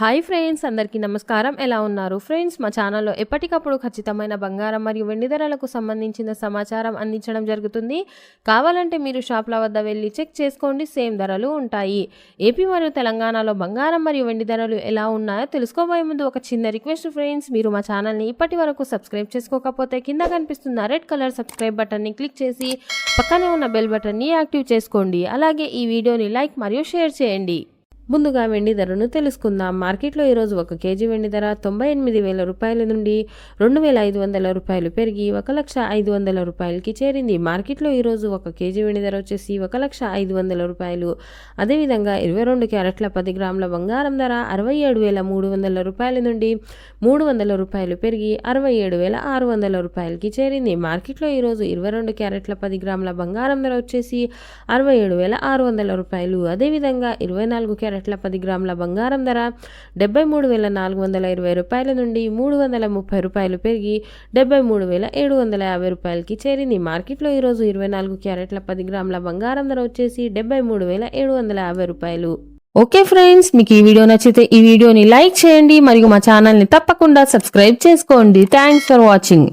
Hi friends అందరికీ నమస్కారం. ఎలా ఉన్నారు? ఫ్రెండ్స్ మా ఛానల్లో ఎప్పటికప్పుడు ఖచ్చితమైన బంగారం మరియు వెండి ధరలకు సంబంధించిన సమాచారం అందించడం జరుగుతుంది. కావాలంటే మీరు షాప్ల వద్ద వెళ్ళి చెక్ చేసుకోండి. సేమ్ ధరలు ఉంటాయి. ఏపీ మరియు తెలంగాణలో బంగారం మరియు వెండి ధరలు ఎలా ఉన్నాయో తెలుసుకోబోయే ముందు ఒక చిన్న రిక్వెస్ట్ ఫ్రెండ్స్. మీరు మా ఛానల్ని ఇప్పటి వరకు సబ్స్క్రైబ్ చేసుకోకపోతే కింద కనిపిస్తున్న రెడ్ కలర్ సబ్స్క్రైబ్ బటన్ని క్లిక్ చేసి పక్కనే ఉన్న బెల్ బటన్ని యాక్టివ్ చేసుకోండి. అలాగే ఈ వీడియోని లైక్ మరియు షేర్ చేయండి. ముందుగా వెండి ధరను తెలుసుకుందాం. మార్కెట్లో ఈరోజు ఒక కేజీ వెండి ధర తొంభై ఎనిమిది వేల రూపాయల నుండి రెండు వేల ఐదు వందల రూపాయలు పెరిగి ఒక లక్ష ఐదు వందల రూపాయలకి చేరింది. మార్కెట్లో ఈరోజు ఒక కేజీ వెండి ధర వచ్చేసి ఒక లక్ష ఐదు వందల రూపాయలు. అదేవిధంగా ఇరవై రెండు క్యారెట్ల పది గ్రాముల బంగారం ధర అరవై ఏడు వేల మూడు వందల రూపాయల నుండి మూడు వందల రూపాయలు పెరిగి అరవై ఏడు వేల ఆరు వందల రూపాయలకి చేరింది. మార్కెట్లో ఈరోజు ఇరవై రెండు క్యారెట్ల పది గ్రాముల బంగారం ధర వచ్చేసి అరవై ఏడు వేల ఆరు వందల రూపాయలు. అదేవిధంగా ఇరవై నాలుగు క్యారెట్ క్యారెట్ల పది గ్రాముల బంగారం ధర డెబ్బై మూడు వేల నాలుగు వందల ఇరవై రూపాయల నుండి మూడు వందల ముప్పై రూపాయలు పెరిగి డెబ్బై మూడు వేల ఏడు వందల యాభై రూపాయలకి చేరింది. మార్కెట్లో ఈరోజు ఇరవై నాలుగు క్యారెట్ల పది గ్రాముల బంగారం ధర వచ్చేసి డెబ్బై మూడు వేల ఏడు వందల యాభై రూపాయలు. ఓకే ఫ్రెండ్స్ మీకు ఈ వీడియో నచ్చితే ఈ వీడియోని లైక్ చేయండి మరియు మా ఛానల్ని తప్పకుండా సబ్స్క్రైబ్ చేసుకోండి. Thanks for watching.